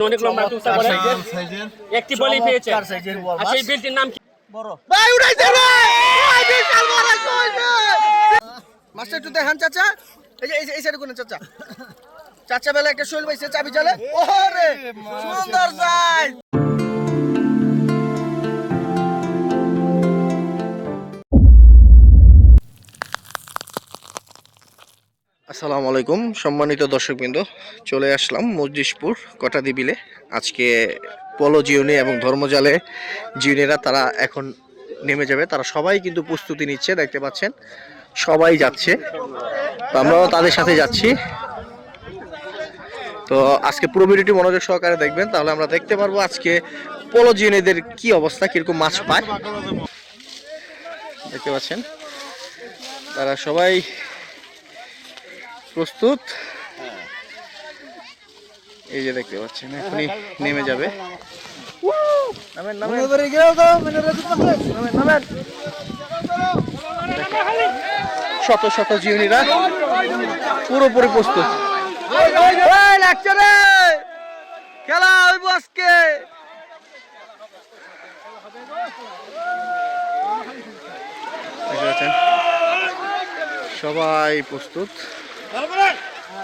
অনেক লম্বা একটা বলে একটি বলি পেয়েছে। আচ্ছা এই বিলটির নাম কি? বড়। ভাই উড়াইছে রে! ভাই বিশাল বড় মাস্টার একটু দেখান চাচা। এই যে এই সাইডে কোন চাচা। চাচা বেলা একটা শৈল পাইছে চাবি চলে ওরে সুন্দর সাইজ আসসালামু আলাইকুম, সম্মানিত দর্শকবৃন্দ, চলে আসলাম মসজিদপুর কটাদি বিলে আজকে পলো জিওনি এবং ধর্মজালে জিওনিরা তারা এখন নেমে যাবে। তারা সবাই কিন্তু প্রস্তুতি নিচ্ছে, দেখতে পাচ্ছেন, সবাই যাচ্ছে। তো আমরাও তাদের সাথে যাচ্ছি। তো আজকে পুরো ভিডিওটি মনোযোগ সহকারে দেখবেন, তাহলে আমরা দেখতে পারব আজকে পলো জিওনিদের কি অবস্থা, কীরকম মাছ পায়। দেখতে পাচ্ছেন, তারা সবাই প্রস্তুত। এই যে দেখতে পাচ্ছেন এখনই নেমে যাবে। নামেন, নামেন। নামেন, নামেন। শত শত জিওনিরা পুরোপুরি প্রস্তুত। খেলা হইব আজকে। সবাই প্রস্তুত।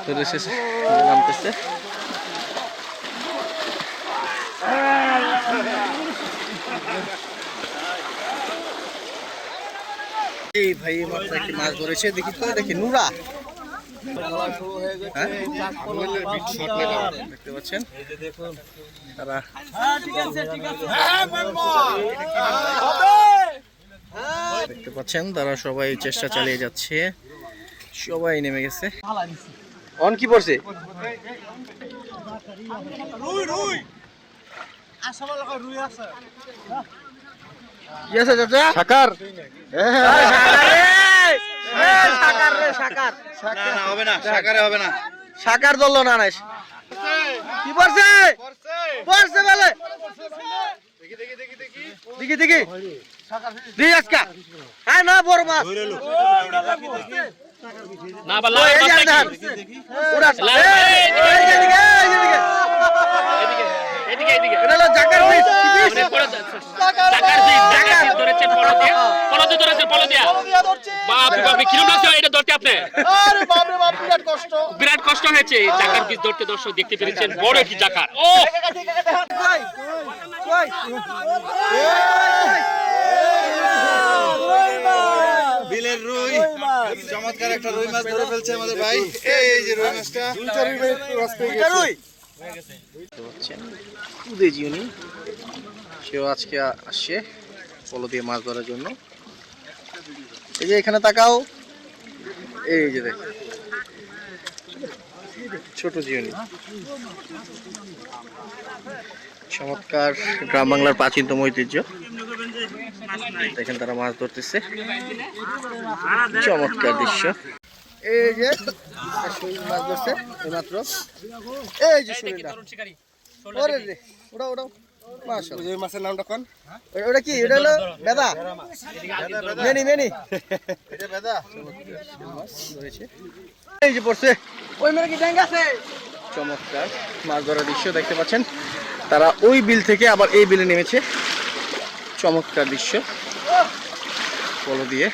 চলে এসেছে নামতেছে। এই ভাই মাত্র একটি মাছ ধরেছে। দেখি তো, দেখি, নুরা। হ্যাঁ? দেখতে পাচ্ছেন? দেখতে পাচ্ছেন, তারা সবাই চেষ্টা চালিয়ে যাচ্ছে। সবাই নেমে গেছে। অন কি পড়ছে? কি আছে চাচা? সাকার। সাকার রে। সাকার হবে না সাকারে হবে না। সাকার ধরলো না নাইস। কি পড়ছে? পড়ছে। বলে। দেখি দেখি দি আজকা। হ্যাঁ না বড় মাছ। না বা লাল যে মাছ ওরা এদিকে, এদিকে। এদিকে এদিকে এদিকে এটা হলো জাকার কি? মানে ধরেছে পলো দিয়ে। পলো দিয়ে পলো দিয়া। বাপরে বাপরে, কিরম লাগছে এটা ধরতে আপনি? বিরাট কষ্ট হয়েছে এই জাকার বীজ ধরতে দর্শক দেখতে পেরেছেন বড় একটি জাকার ও কই? কই? বিলের রুই চমৎকার একটা রুই মাছ ধরে ফেলছে আমাদের ভাই। এই যে রুই মাছটা। রুই? সেও আজকে আসছে পলো দিয়ে মাছ ধরার জন্য। এই যে এখানে তাকাও। এই যে দেখ। ছোট জিওনি চমৎকার গ্রাম বাংলার প্রাচীনতম ঐতিহ্য। দেখেন তারা মাছ ধরতেছে। চমৎকার দৃশ্য। এই যে মাছ ধরছে এইমাত্র এই যে শৈলটা ওরে রে ওটা ওটা ওই মাছের নামটা কোন? ওটা- ওটা কি? এটা হলো বেদা। মেনি মেনি। এটা বেদা এই যে পড়ছে। ওই মেরে কি ড্যাঙ্গা আছে? চমৎকার মাছ ধরার দৃশ্য দেখতে পাচ্ছেন। তারা ওই বিল থেকে আবার এই বিলে নেমেছে। চমৎকার দৃশ্য। পলো দিয়ে।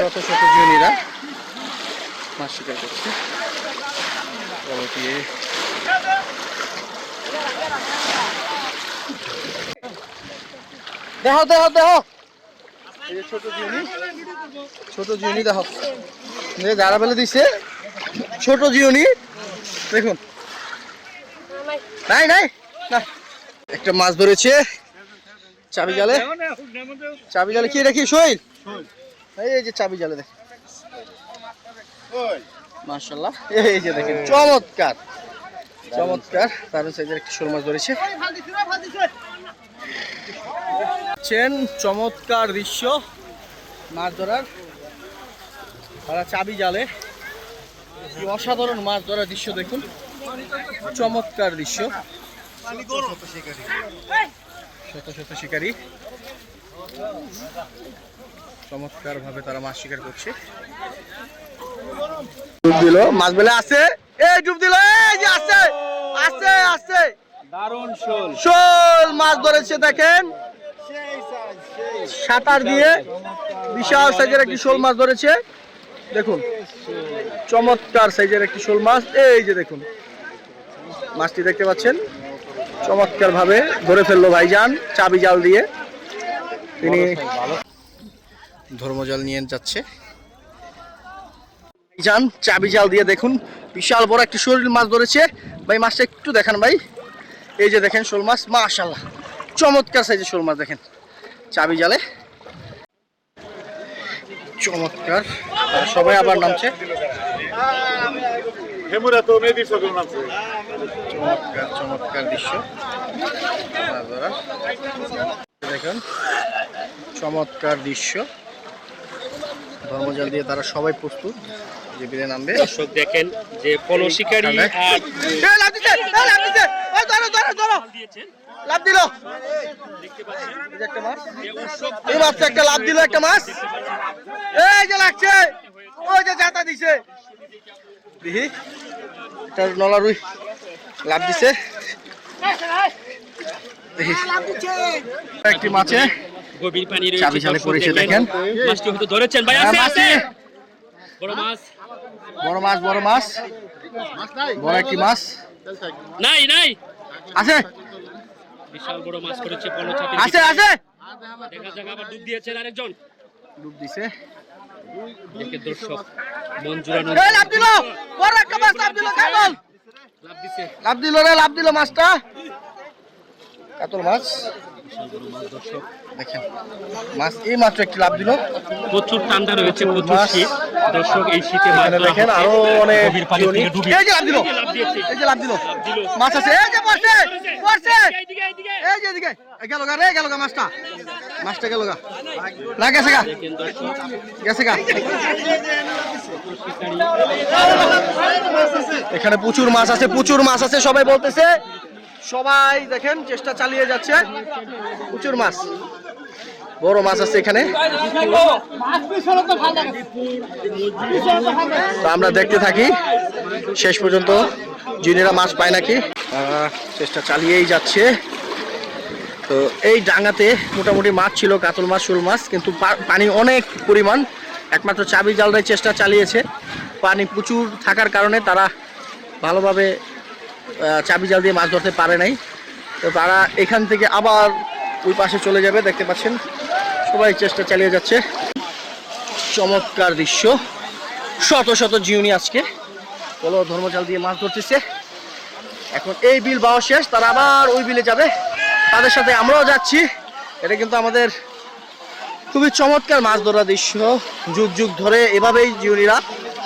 শত শত জুনিরা মাছ শিকার করছে। পলো দিয়ে। দেখো দেখো দেখো। ছোট জিওনি ছোট জিওনি দেখো। যারা ফেলে দিছে ছোট জিওনি। দেখুন। নাই নাই না একটা মাছ ধরেছে। চাবি জালে। চাবি জালে কি রাখি শৈল। এই যে চাবি জালে দেখ। মাশাল্লাহ এই যে দেখেন, চমৎকার। চমৎকার। দারুণ সাইজের একটা শোল মাছ ধরেছে। দেখছেন চমৎকার দৃশ্য। মাছ ধরার। তারা চাবি জালে। কি অসাধারণ মাছ ধরার দৃশ্য দেখুন। চমৎকার দৃশ্য। শত শত শিকারী। চমৎকার ভাবে তারা মাছ শিকার করছে। ডুব দিল। মাছ বেলে আছে। এই ডুব দিল। এই যে আছে। আছে আছে। দারুণ শোল। শোল মাছ ধরেছে দেখেন। সাঁতার দিয়ে বিশাল সাইজের একটি শোল মাছ ধরেছে। দেখুন। চমৎকার সাইজের একটি শোল মাছ। এই যে দেখুন, মাছটি দেখতে পাচ্ছেন। চমৎকার ভাবে ধরে ফেলল ভাইজান চাবি জাল দিয়ে। তিনি ধর্মজাল নিয়ে যাচ্ছে। যান চাবি জাল দিয়ে দেখুন, বিশাল বড় একটি শরীর মাছ ধরেছে। ভাই, মাছটা একটু দেখান ভাই। এই যে দেখেন শোল মাছ মাশাল্লাহ চমৎকার সাইজের শোল মাছ দেখেন, চাবি জালে। চমৎকার। সবাই আবার নামছে। হেমুরা তো মেয়েদের সকল নামছে। চমৎকার চমৎকার দৃশ্য। দেখুন চমৎকার দৃশ্য। ধর্মজাল দিয়ে তারা সবাই প্রস্তুত যে বিলে নামবে। দর্শক দেখেন যে পলো শিকারী হ্যাঁ। আর এ, লাফ দিছে, এ, লাফ দিছে। ওই ধরো, দিল। এই মাছটা একটা লাভ দিল একটা মাছ। এই যে লাগছে। ওই যে জাতা দিছে। দেখি। এটা নলা রুই। লাভ দিছে। একটি মাছে। গভীর পানি চাবি জালে পড়েছে দেখেন। মাছটি হয়তো ধরেছেন। ভাই হ্যাঁ, আছে আছে। বড় মাছ। বড় মাছ বড় মাছ। বড় একটি মাছ। নাই নাই। আছে। বিশাল বড় মাছ করেছে পলো চাপে আছে আছে দেখা যাক আবার ডুব দিয়েছেন আরেকজন। ডুব দিছে। দেখে দর্শক মন জুড়ানো এই লাভ দিল! বড় একটা মাছ লাভ দিল কাতল লাভ দিছে। লাভ দিল রে লাভ দিল মাছটা। কাতল মাছ। দেখেন মাছ এই মাত্র একটি লাভ দিল প্রচুর ঠান্ডা রয়েছে প্রচুর শীত। দর্শক এই শীতে মাছ দেখেন আরও অনেক গভীর পানি থেকে ডুবে এই যে লাভ দিল। এই যে লাভ দিয়েছে। এই যে লাভ দিল। দিল। মাছ আছে। এই যে পড়ছে। পড়ছে। এইদিকে, এইদিকে। এই যে এদিকে গেল গা রে গেল গা মাছটা। মাছটা গেল গা। না গেছে গা। গেছে গা। এখানে প্রচুর মাছ আছে প্রচুর মাছ আছে সবাই বলতেছে। সবাই দেখেন চেষ্টা চালিয়ে যাচ্ছে। প্রচুর মাছ। বড় মাছ আছে এখানে। আমরা দেখতে থাকি। শেষ পর্যন্ত জুনিয়রা মাছ পায় নাকি? চেষ্টা চালিয়েই যাচ্ছে। তো এই ডাঙাতে মোটামুটি মাছ ছিল, কাতল মাছ, শোল মাছ, কিন্তু পানি অনেক পরিমাণ। একমাত্র চাবি জালরাই চেষ্টা চালিয়েছে। পানি প্রচুর থাকার কারণে তারা ভালোভাবে চাবি জাল দিয়ে মাছ ধরতে পারে নাই। তো তারা এখান থেকে আবার ওই পাশে চলে যাবে, দেখতে পাচ্ছেন? সবাই চেষ্টা চালিয়ে যাচ্ছে। চমৎকার দৃশ্য। শত শত জিউনি আজকে। বলো ধর্মজাল দিয়ে মাছ ধরতেছে। এখন এই বিল বাওয়া শেষ, তারা আবার ওই বিলে যাবে। তাদের সাথে আমরাও যাচ্ছি। এটা কিন্তু আমাদের খুবই চমৎকার মাছ ধরা দৃশ্য। যুগ যুগ ধরে এভাবেই জিউনিরা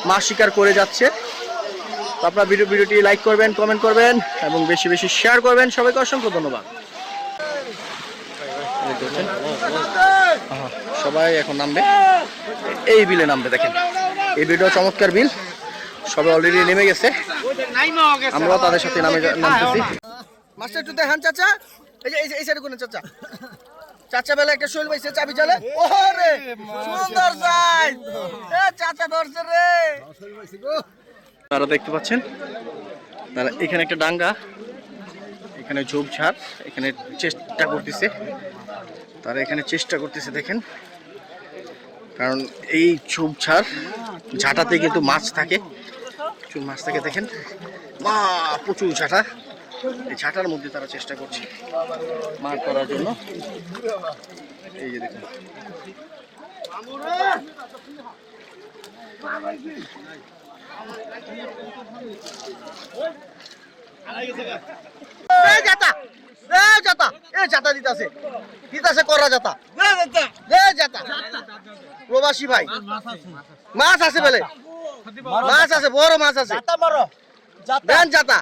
মাছ শিকার করে যাচ্ছে। আপনারা ভিডিও ভিডিওটি লাইক করবেন কমেন্ট করবেন এবং বেশি বেশি শেয়ার করবেন। সবাইকে অসংখ্য ধন্যবাদ। সবাই এখন নামবে। এই বিলে নামবে, দেখেন। এই বিলটাও চমৎকার বিল। সবাই অলরেডি নেমে গেছে। আমরাও তাদের সাথে নামে নামতেছি। মাস্টার, একটু দেখান, চাচা। এই যে এই সাইডে কোন চাচা। চাচা বেলা একটা শৈল পাইছে চাবি চালে। ওরে সুন্দর সাইজ এ, চাচা ধরছে রে। তারা দেখতে পাচ্ছেন। তারা এখানে একটা ডাঙ্গা, এখানে ঝোপঝাড় এখানে চেষ্টা করতেছে। তারা এখানে চেষ্টা করতেছে দেখেন। কারণ এই ঝোপঝাড় ঝাঁটাতে কিন্তু মাছ থাকে। প্রচুর মাছ থাকে দেখেন। মা, প্রচুর ঝাঁটা। এই ঝাঁটার মধ্যে তারা চেষ্টা করছে মার করার জন্য। এই যে দেখুন। জাতা এই জাতা এই জাতা দিতাছে। দিতাছে করা জাতা। এই জাতা। প্রবাসী ভাই। মাছ আছে বলে। মাছ আছে বড় মাছ আছে। দেন জাতা।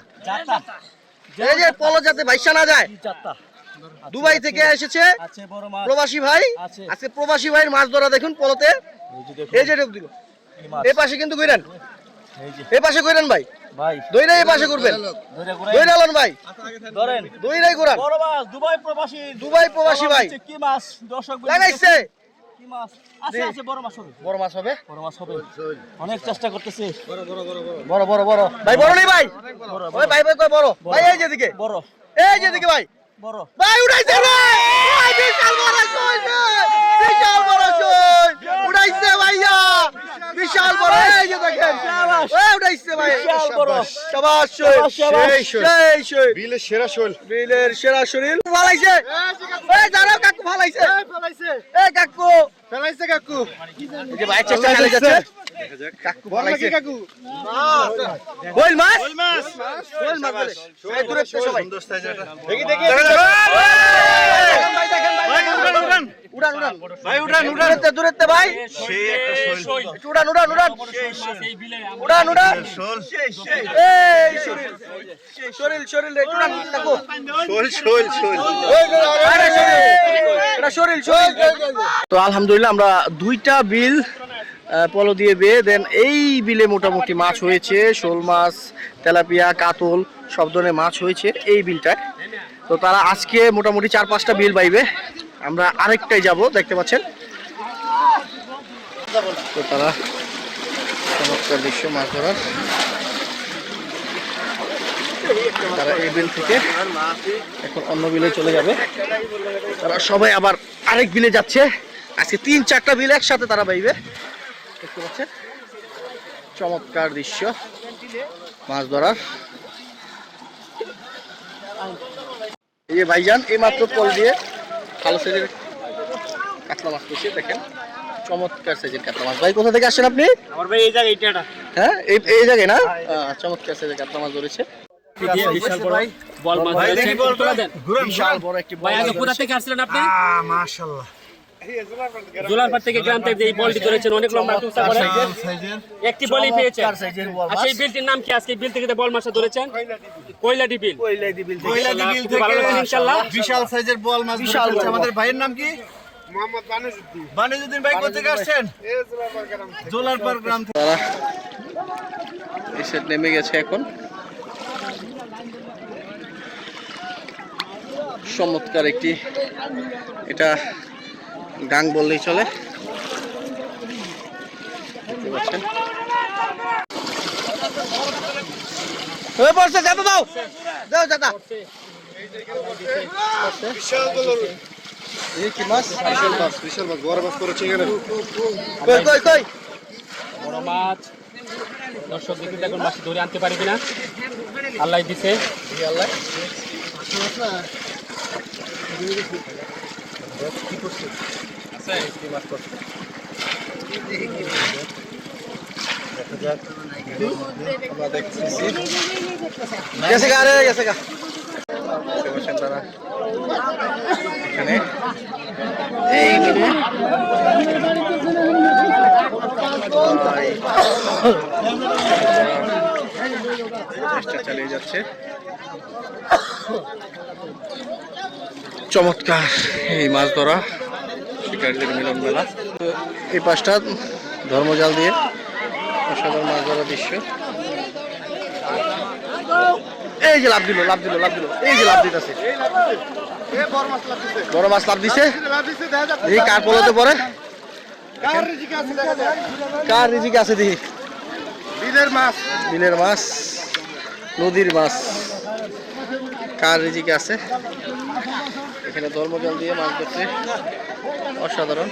এই যে পলো যাতে ভাইসা না যায়। দুবাই থেকে এসেছে। প্রবাসী ভাই। আজকে প্রবাসী ভাইয়ের মাছ ধরা দেখুন পলোতে। এই যে এই পাশে কিন্তু কইরেন এই পাশে কইরেন ভাই। ভাই দইরা এই পাশে করবেন দইরা লন ভাই। ধরেন দইরাই করান বড় মাছ দুবাই প্রবাসী। দুবাই প্রবাসী ভাই। কি মাছ? দর্শক লাগাইছে। কি মাছ? আছে আছে বড় মাছ হবে। বড় মাছ হবে? বড় মাছ হবে। অনেক চেষ্টা করতেছি। বড় বড় বড় বড়। বড় বড় ভাই বড় নেই ভাই। ওই ভাই ভাই কই বড়? ভাই এই যেদিকে বড়। এই যেদিকে ভাই। বড়। ভাই উড়াইছে রে ভাই বিশাল বড় শোল বিশাল বড় শোল উড়াইছে ভাইয়া। বিশাল বড়। এই যে দেখেন। এই উড়াইছে ভাই। বিশাল বড়। শাবাশ শাবাশ। সেই সেই বিলের সেরা শোল। বিলের সেরা শরীর ফালাইছে। এই দাঁড়াও কাকু ফালাইছে। এই কাকু। ফেলাইছে কাকু। এই যে ভাই চেষ্টা চালিয়ে যাচ্ছে। কাকু ফালাইছে। কাকু। কইল মাছ? মাছ। কইল মাছ। এই দূরে সবাই দেখি দেখি দেখেন, ভাই দেখেন ভাই উড়ান উড়ান উড়ান উড়ান। ভাই উড়ান উড়ান। দূরেতে দূরেতে ভাই। সেই একটা শোল। উড়ান উড়ান উড়ান। উড়ান উড়ান। শোল এই শরীর শরীর শরীর একটু উড়ান দেখো। শোল শোল শোল। আরে এটা শরীর শরীর। তো আলহামদুলিল্লাহ আমরা দুইটা বিল পলো দিয়ে বেয়ে দেন এই বিলে মোটামুটি মাছ হয়েছে শোল মাছ তেলাপিয়া কাতল সব ধরনের মাছ হয়েছে এই বিলটায়। তো তারা আজকে মোটামুটি চার পাঁচটা বিল বাইবে আমরা আরেকটাই যাব, দেখতে পাচ্ছেন? তো তারা চমৎকার দৃশ্য মাছ ধরার তারা এই বিল থেকে এখন অন্য বিলে চলে যাবে। তারা সবাই আবার আরেক বিলে যাচ্ছে। আজকে তিন, চারটা বিল একসাথে তারা বাইবে। দেখতে পাচ্ছেন? চমৎকার দৃশ্য মাছ ধরার। এই যে ভাইজান, এই মাত্র কল দিয়ে ভালো সাইজের কাতলা মাছ পেয়েছি দেখেন। চমৎকার সাইজের কাতলা মাছ। ভাই কোথা থেকে আসছেন আপনি? আমার ভাই এই জায়গায় এটা হ্যাঁ এই এই জায়গায় না? চমৎকার সাইজের কাতলা মাছ ধরেছে। বিশাল বড় বল মাছ ধরেছেন তুলে দেন। বিশাল বড় একটি ভাই আগে কোথা থেকে আসলেন আপনি? মাশাআল্লাহ। জোলারপাট থেকে গ্রাম থেকে এই বলটি ধরেছেন অনেক লম্বা তুলসা করে একটি বলই সাইজের আচ্ছা এই বিলটির নাম কি? আজকে বিল থেকে যে বল মাছটা ধরেছেন। কয়লাডি বিল। কইলাই দিবিল থেকে। কয়লা দিবিল ভালো লাগছে ইনশাআল্লাহ। বিশাল সাইজের বল মাছ বিশাল আমাদের ভাইয়ের নাম কি? মোহাম্মদ বানিজউদ্দিন। বানিজউদ্দিন ভাই কোথা থেকে আসছেন? জোলারপাড় গ্রাম থেকে। সেট নেমে গেছে এখন। চমৎকার একটি এটা গাং বললেই চলে। দেখতে পাচ্ছেন। হয়ে পড়ছে যাতে দাও। দাও যাতা। এই কি মাছ? বিশাল মাছ বিশাল মাছ বড় মাছ করেছে এখানে। কই কই কই? বড় মাছ। দর্শক দেখি দেখুন মাছ ধরে আনতে পারি কিনা। আল্লাহ দিছে। আল্লাহ। গা গেছে গা এখানে এই চালিয়ে যাচ্ছে চমৎকার এই মাছ ধরা। শিকারীদের মিলন মেলা। তো এই পাশটা ধর্মজাল দিয়ে অসাধারণ মাছ ধরা দৃশ্য। এই যে লাভ দিল লাভ দিল লাভ দিল। এই যে লাভ দিতেছে। বড় মাছ লাভ দিছে। দেখা কার পলতে পরে কার রিজিক আছে দেখা যায় কার রিজিক আছে দেখি। বিলের মাছ। বিলের মাছ নদীর মাছ। কার রিজিকে আছে? এখানে ধর্মজল দিয়ে মাছ ধরছে। অসাধারণ।